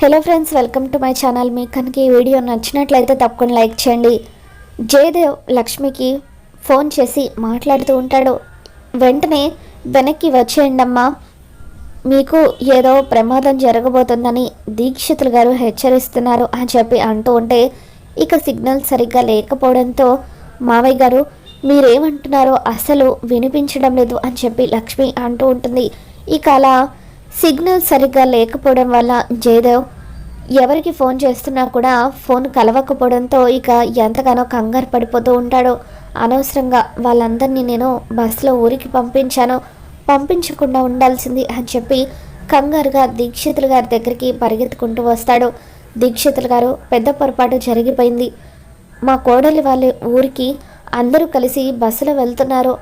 Hello friends welcome to my channel మీకు కనుక ఈ వీడియో నచ్చినట్లయితే తప్పకుండా లైక్ చేయండి. జయదేవ్ లక్ష్మికి ఫోన్ చేసి మాట్లాడుతూ ఉంటాడు. వెంటనే వెనక్కి వచ్చేయండి అమ్మా. మీకు ఏదో ప్రమాదం జరగబోతుందని దీక్షితులు గారు హెచ్చరిస్తున్నారు అని చెప్పి అంటూ ఉంటే ఇక సిగ్నల్ సరిగ్గా లేకపోవడంతో మావయ్య గారు మీరేమంటున్నారో అసలు వినిపించడం లేదు అని చెప్పి లక్ష్మి అంటూ ఉంటుంది. ఇక అలా సిగ్నల్ సరిగ్గా లేకపోవడం వల్ల జయదేవ్ ఎవరికి ఫోన్ చేస్తున్నా కూడా ఫోన్ కలవకపోవడంతో ఇక ఎంతగానో కంగారు పడిపోతూ ఉంటాడో. అనవసరంగా వాళ్ళందరినీ నేను బస్సులో ఊరికి పంపించాను. పంపించకుండా ఉండాల్సింది అని చెప్పి కంగారుగా దీక్షితులు గారి దగ్గరికి పరిగెత్తుకుంటూ వస్తాడు. దీక్షితులు గారు పెద్ద పొరపాటు జరిగిపోయింది. మా కోడలి వాళ్ళ ఊరికి అందరూ కలిసి బస్సులో వెళ్తున్నారు.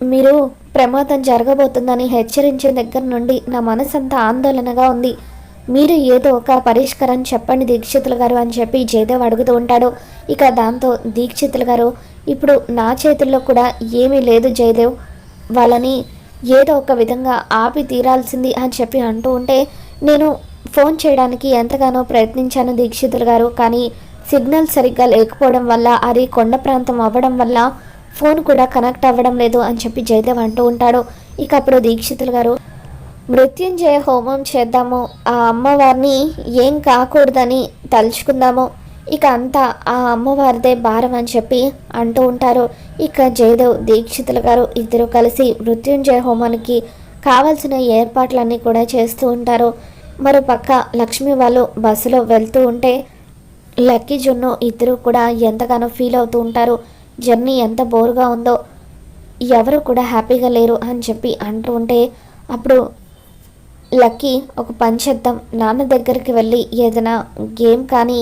మీరు ప్రమాదం జరగబోతుందని హెచ్చరించిన దగ్గర నుండి నా మనసంతా ఆందోళనగా ఉంది. మీరు ఏదో ఒక పరిష్కారం చెప్పండి దీక్షితులు గారు అని చెప్పి జయదేవ్ అడుగుతూ ఉంటాడు. ఇక దాంతో దీక్షితులు గారు ఇప్పుడు నా చేతుల్లో కూడా ఏమీ లేదు జయదేవ్. వాళ్ళని ఏదో ఒక విధంగా ఆపి తీరాల్సింది అని చెప్పి అంటూ ఉంటే నేను ఫోన్ చేయడానికి ఎంతగానో ప్రయత్నించాను దీక్షితులు గారు కానీ సిగ్నల్ సరిగ్గా లేకపోవడం వల్ల అది కొండ ప్రాంతం అవ్వడం వల్ల ఫోన్ కూడా కనెక్ట్ అవ్వడం లేదు అని చెప్పి జయదేవ్ అంటూ ఉంటాడు. ఇక అప్పుడు దీక్షితులు గారు మృత్యుంజయ హోమం చేద్దాము. ఆ అమ్మవారిని ఏం కాకూడదని తలుచుకుందాము. ఇక అంతా ఆ అమ్మవారిదే భారం అని చెప్పి అంటూ ఉంటారు. ఇక జయదేవ్ దీక్షితులు గారు ఇద్దరు కలిసి మృత్యుంజయ హోమానికి కావలసిన ఏర్పాట్లన్నీ కూడా చేస్తూ ఉంటారు. మరో పక్క లక్ష్మి వాళ్ళు బస్సులో వెళ్తూ ఉంటే లక్కీ జున్ను ఇద్దరు కూడా ఎంతగానో ఫీల్ అవుతూ ఉంటారు. జర్నీ ఎంత బోరుగా ఉందో ఎవరు కూడా హ్యాపీగా లేరు అని చెప్పి అంటూ ఉంటే అప్పుడు లక్కీ ఒక పని చేద్దాం. నాన్న దగ్గరికి వెళ్ళి ఏదైనా గేమ్ కానీ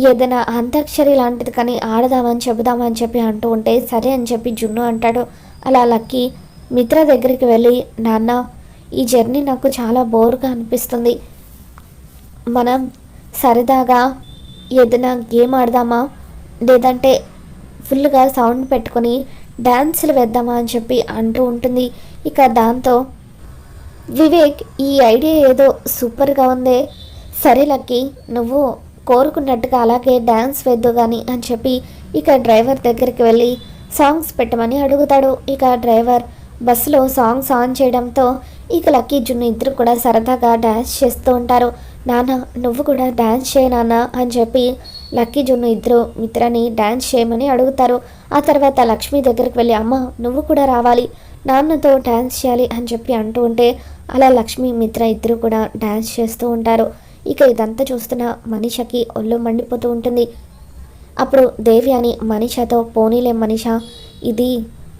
ఏదైనా అంతాక్షరి లాంటిది కానీ ఆడదామని చెబుదామని చెప్పి అంటూ ఉంటే సరే అని చెప్పి జున్ను అంటాడు. అలా లక్కీ మిత్ర దగ్గరికి వెళ్ళి నాన్న ఈ జర్నీ నాకు చాలా బోర్గా అనిపిస్తుంది. మనం సరదాగా ఏదైనా గేమ్ ఆడదామా? లేదంటే ఫుల్గా సౌండ్ పెట్టుకొని డ్యాన్సులు వేద్దామా అని చెప్పి అంటూ ఉంటుంది. ఇక దాంతో వివేక్ ఈ ఐడియా ఏదో సూపర్గా ఉందే. సరే లక్కీ నువ్వు కోరుకున్నట్టుగా అలాగే డ్యాన్స్ వేద్దు కానీ అని చెప్పి ఇక డ్రైవర్ దగ్గరికి వెళ్ళి సాంగ్స్ పెట్టమని అడుగుతాడు. ఇక డ్రైవర్ బస్సులో సాంగ్స్ ఆన్ చేయడంతో ఇక లక్కీ జున్ను ఇద్దరు కూడా సరదాగా డ్యాన్స్ చేస్తూ ఉంటారు. నాన్న నువ్వు కూడా డ్యాన్స్ చేయ నాన్న అని చెప్పి లక్కీ జున్ను ఇద్దరు మిత్రని డ్యాన్స్ చేయమని అడుగుతారు. ఆ తర్వాత లక్ష్మి దగ్గరికి వెళ్ళి అమ్మ నువ్వు కూడా రావాలి. నాన్నతో డ్యాన్స్ చేయాలి అని చెప్పి అంటూ ఉంటే అలా లక్ష్మి మిత్ర ఇద్దరు కూడా డ్యాన్స్ చేస్తూ ఉంటారు. ఇక ఇదంతా చూస్తున్న మనిషకి ఒళ్ళు మండిపోతూ ఉంటుంది. అప్పుడు దేవి అని మనిషతో పోనీలే మనిష ఇది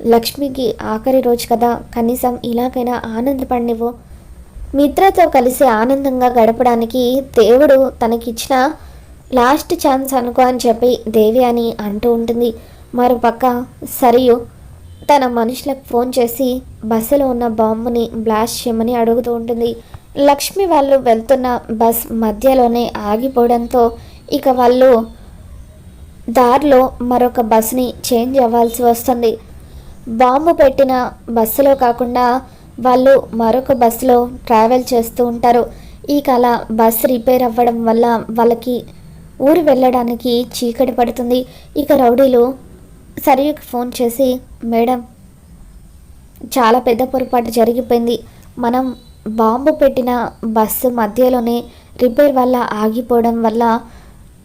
లక్ష్మికి ఆఖరి రోజు కదా. కనీసం ఇలాగైనా ఆనందపడినివ్వు మిత్రతో కలిసి ఆనందంగా గడపడానికి దేవుడు తనకిచ్చిన లాస్ట్ ఛాన్స్ అనుకో అని చెప్పి దేవి అని అంటూ ఉంటుంది. మరోపక్క సరియు తన మనుషులకు ఫోన్ చేసి బస్సులో ఉన్న బాంబుని బ్లాస్ట్ చేయమని అడుగుతూ ఉంటుంది. లక్ష్మి వాళ్ళు వెళ్తున్న బస్ మధ్యలోనే ఆగిపోవడంతో ఇక వాళ్ళు దారిలో మరొక బస్ని చేంజ్ అవ్వాల్సి వస్తుంది. బాంబు పెట్టిన బస్సులో కాకుండా వాళ్ళు మరొక బస్సులో ట్రావెల్ చేస్తూ ఉంటారు. ఈ కళ బస్ రిపేర్ అవ్వడం వల్ల వాళ్ళకి ఊరు వెళ్ళడానికి చీకటి పడుతుంది. ఇక రౌడీలు సరియుకి ఫోన్ చేసి మేడం చాలా పెద్ద పొరపాటు జరిగిపోయింది. మనం బాంబు పెట్టిన బస్సు మధ్యలోనే రిపేర్ వల్ల ఆగిపోవడం వల్ల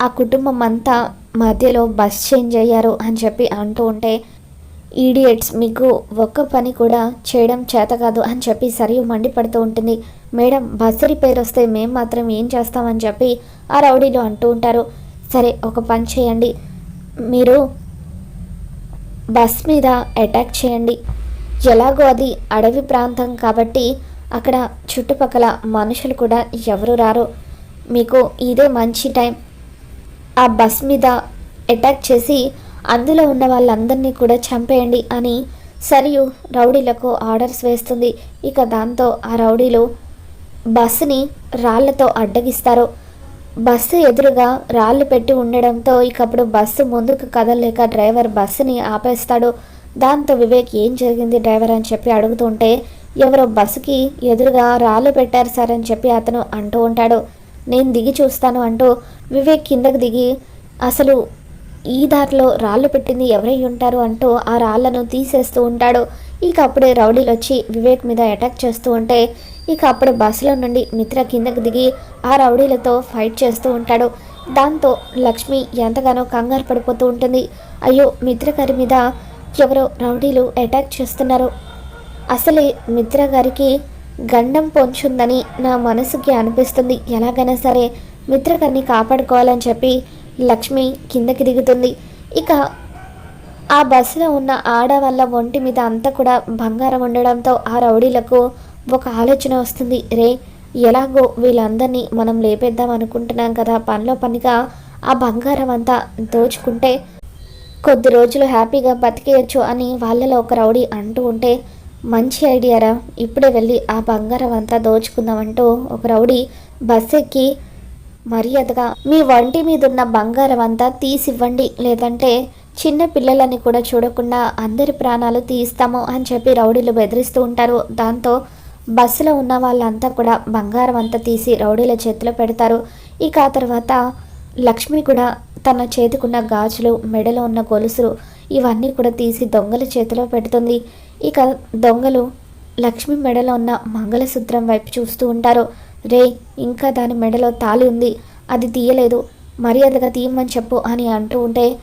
ఆ కుటుంబం అంతా మధ్యలో బస్ చేంజ్ అయ్యారు అని చెప్పి అంటూ ఉంటే ఈడియట్స్ మీకు ఒక్క పని కూడా చేయడం చేత కాదు అని చెప్పి సరియు మండిపడుతూ ఉంటుంది. మేడం బస్సు పేరు వస్తే మేము మాత్రం ఏం చేస్తామని చెప్పి ఆ రౌడీలు అంటూ ఉంటారు. సరే ఒక పని చేయండి. మీరు బస్ మీద అటాక్ చేయండి. ఎలాగో అది అడవి ప్రాంతం కాబట్టి అక్కడ చుట్టుపక్కల మనుషులు కూడా ఎవరు రారు. మీకు ఇదే మంచి టైం. ఆ బస్ మీద అటాక్ చేసి అందులో ఉన్న వాళ్ళందరినీ కూడా చంపేయండి అని సరియు రౌడీలకు ఆర్డర్స్ వేస్తుంది. ఇక దాంతో ఆ రౌడీలు బస్సుని రాళ్ళతో అడ్డగిస్తారు. బస్సు ఎదురుగా రాళ్ళు పెట్టి ఉండడంతో ఇకప్పుడు బస్సు ముందుకు కదలలేక డ్రైవర్ బస్సుని ఆపేస్తాడు. దాంతో వివేక్ ఏం జరిగింది డ్రైవర్ అని చెప్పి అడుగుతుంటే ఎవరో బస్సుకి ఎదురుగా రాళ్ళు పెట్టారు సార్ అని చెప్పి అతను అంటూ ఉంటాడు. నేను దిగి చూస్తాను అంటూ వివేక్ కిందకు దిగి అసలు ఈ దారిలో రాళ్ళు పెట్టింది ఎవరై ఉంటారు అంటూ ఆ రాళ్ళను తీసేస్తూ ఉంటాడు. ఇక అప్పుడే రౌడీలు వచ్చి వివేక్ మీద అటాక్ చేస్తూ ఉంటే ఇక అప్పుడు బస్సులో నుండి మిత్ర కిందకు దిగి ఆ రౌడీలతో ఫైట్ చేస్తూ ఉంటాడు. దాంతో లక్ష్మి ఎంతగానో కంగారు పడిపోతూ ఉంటుంది. అయ్యో మిత్ర గారి మీద ఎవరో రౌడీలు అటాక్ చేస్తున్నారు. అసలే మిత్ర గారికి గండం పొంచుందని నా మనసుకి అనిపిస్తుంది. ఎలాగైనా సరే మిత్ర గారిని కాపాడుకోవాలని చెప్పి లక్ష్మి కిందకి దిగుతుంది. ఇక ఆ బస్సులో ఉన్న ఆడవాళ్ళ ఒంటి మీద అంతా కూడా బంగారం ఉండడంతో ఆ రౌడీలకు ఒక ఆలోచన వస్తుంది. రే ఎలాగో వీళ్ళందరినీ మనం లేపేద్దాం అనుకుంటున్నాం కదా. పనిలో పనిగా ఆ బంగారం అంతా దోచుకుంటే కొద్ది రోజులు హ్యాపీగా బతికేయచ్చు అని వాళ్ళలో ఒక రౌడీ అంటూ ఉంటే మంచి ఐడియారా? ఇప్పుడే వెళ్ళి ఆ బంగారం అంతా దోచుకుందామంటూ ఒక రౌడీ బస్ ఎక్కి మర్యాదగా మీ వంటి మీదున్న బంగారం అంతా తీసివ్వండి. లేదంటే చిన్న పిల్లలని కూడా చూడకుండా అందరి ప్రాణాలు తీస్తాము అని చెప్పి రౌడీలు బెదిరిస్తూ ఉంటారు. దాంతో బస్సులో ఉన్న వాళ్ళంతా కూడా బంగారం అంతా తీసి రౌడీల చేతిలో పెడతారు. ఇక ఆ తర్వాత లక్ష్మి కూడా తన చేతికున్న గాజులు మెడలో ఉన్న గొలుసులు ఇవన్నీ కూడా తీసి దొంగల చేతిలో పెడుతుంది. ఇక దొంగలు లక్ష్మి మెడలో ఉన్న మంగళసూత్రం వైపు చూస్తూ ఉంటారు. రే ఇంకా దాని మెడలో తాలి ఉంది. అది తీయలేదు. మర్యాదగా తీయమని చెప్పు అని అంటూ ఉంటే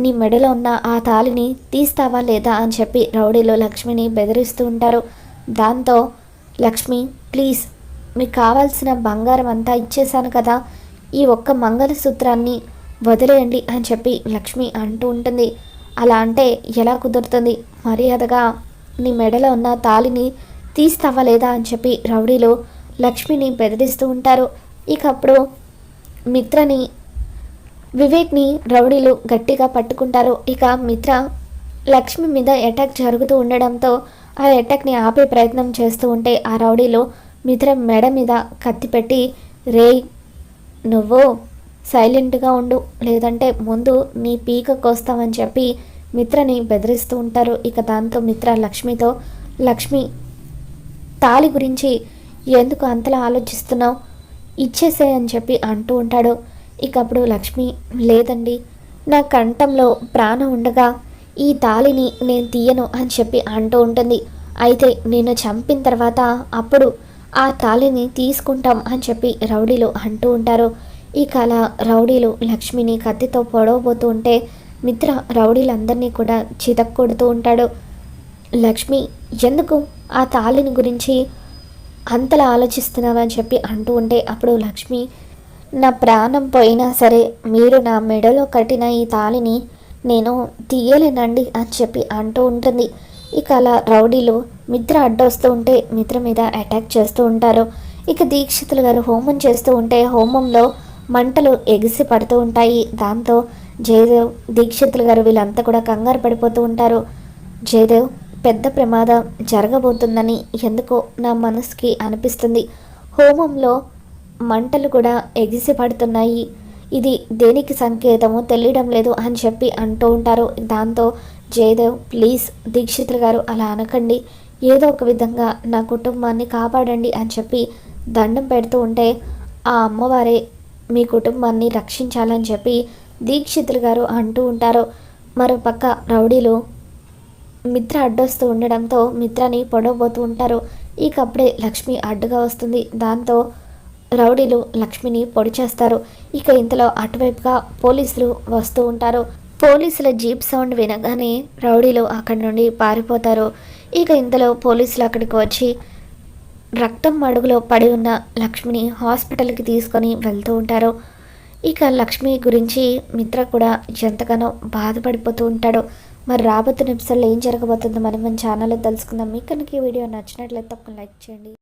నీ మెడలో ఉన్న ఆ తాలిని తీస్తావా లేదా అని చెప్పి రౌడీలో లక్ష్మిని బెదిరిస్తూ ఉంటారు. దాంతో లక్ష్మి ప్లీజ్ మీకు కావాల్సిన బంగారం అంతా ఇచ్చేశాను కదా. ఈ ఒక్క మంగళసూత్రాన్ని వదిలేయండి అని చెప్పి లక్ష్మి అంటూ ఉంటుంది. అలా అంటే ఎలా కుదురుతుంది? మర్యాదగా నీ మెడలో ఉన్న తాలిని తీస్తావా లేదా అని చెప్పి రౌడీలో లక్ష్మిని బెదిరిస్తూ ఉంటారు. ఇక అప్పుడు మిత్రని వివేక్ని రౌడీలు గట్టిగా పట్టుకుంటారు. ఇక మిత్ర లక్ష్మి మీద అటాక్ జరుగుతూ ఉండడంతో ఆ అటాక్ని ఆపే ప్రయత్నం చేస్తూ ఉంటే ఆ రౌడీలు మిత్ర మెడ మీద కత్తి పెట్టి రే నువ్వు సైలెంట్గా ఉండు. లేదంటే ముందు నీ పీక కోస్తామని చెప్పి మిత్రని బెదిరిస్తూ ఉంటారు. ఇక దాంతో మిత్ర లక్ష్మితో లక్ష్మి తాలి గురించి ఎందుకు అంతలా ఆలోచిస్తున్నావు? ఇచ్చేసే అని చెప్పి అంటూ ఉంటాడు. ఇక అప్పుడు లక్ష్మి లేదండి నా కంఠంలో ప్రాణం ఉండగా ఈ తాళిని నేను తీయను అని చెప్పి అంటూ ఉంటుంది. అయితే నేను చంపిన తర్వాత అప్పుడు ఆ తాళిని తీసుకుంటాం అని చెప్పి రౌడీలు అంటూ ఉంటారు. ఇక అలా రౌడీలు లక్ష్మిని కత్తితో పొడవబోతూ ఉంటే మిత్ర రౌడీలందరినీ కూడా చితక్కొడుతూ ఉంటాడు. లక్ష్మి ఎందుకు? ఆ తాళిని గురించి అంతలా ఆలోచిస్తున్నావని చెప్పి అంటూ ఉంటే అప్పుడు లక్ష్మి నా ప్రాణం పోయినా సరే మీరు నా మెడలో కట్టిన ఈ తాళిని నేను తీయలేనండి అని చెప్పి అంటూ ఉంటుంది. ఇక అలా రౌడీలు మిత్ర అడ్డొస్తూ ఉంటే మిత్ర మీద అటాక్ చేస్తూ ఉంటారు. ఇక దీక్షితులు గారు హోమం చేస్తూ ఉంటే హోమంలో మంటలు ఎగిసి పడుతూ ఉంటాయి. దాంతో జయదేవ్ దీక్షితులు గారు వీళ్ళంతా కూడా కంగారు పడిపోతూ ఉంటారు. జయదేవ్ పెద్ద ప్రమాదం జరగబోతుందని ఎందుకో నా మనసుకి అనిపిస్తుంది. హోమంలో మంటలు కూడా ఎగిసి పడుతున్నాయి ఇది దేనికి సంకేతమో తెలియడం లేదు అని చెప్పి అంటూ ఉంటారు. దాంతో జయదేవ్ ప్లీజ్ దీక్షితులు గారు అలా అనకండి. ఏదో ఒక విధంగా నా కుటుంబాన్ని కాపాడండి అని చెప్పి దండం పెడుతూ ఉంటే ఆ అమ్మవారే మీ కుటుంబాన్ని రక్షించాలని చెప్పి దీక్షితులు గారు అంటూ ఉంటారు. మరోపక్క రౌడీలు మిత్ర అడ్డొస్తూ ఉండడంతో మిత్రని పొడవబోతూ ఉంటారు. ఇక అప్పుడే లక్ష్మి అడ్డుగా వస్తుంది. దాంతో రౌడీలు లక్ష్మిని పొడి చేస్తారు. ఇక ఇంతలో అటువైపుగా పోలీసులు వస్తూ ఉంటారు. పోలీసుల జీప్ సౌండ్ వినగానే రౌడీలు అక్కడి నుండి పారిపోతారు. ఇక ఇంతలో పోలీసులు అక్కడికి వచ్చి రక్తం అడుగులో పడి ఉన్న లక్ష్మిని హాస్పిటల్కి తీసుకొని వెళ్తూ ఉంటారు. ఇక లక్ష్మి గురించి మిత్ర కూడా ఎంతగానో బాధపడిపోతూ ఉంటాడు. మరి రాబోతున్న ఎపిసోడ్లో ఏం జరగబోతుందో మనం మన ఛానల్లో తెలుసుకుందాం. మీకు కనుక ఈ వీడియో నచ్చినట్లయితే తప్పకుండా లైక్ చేయండి.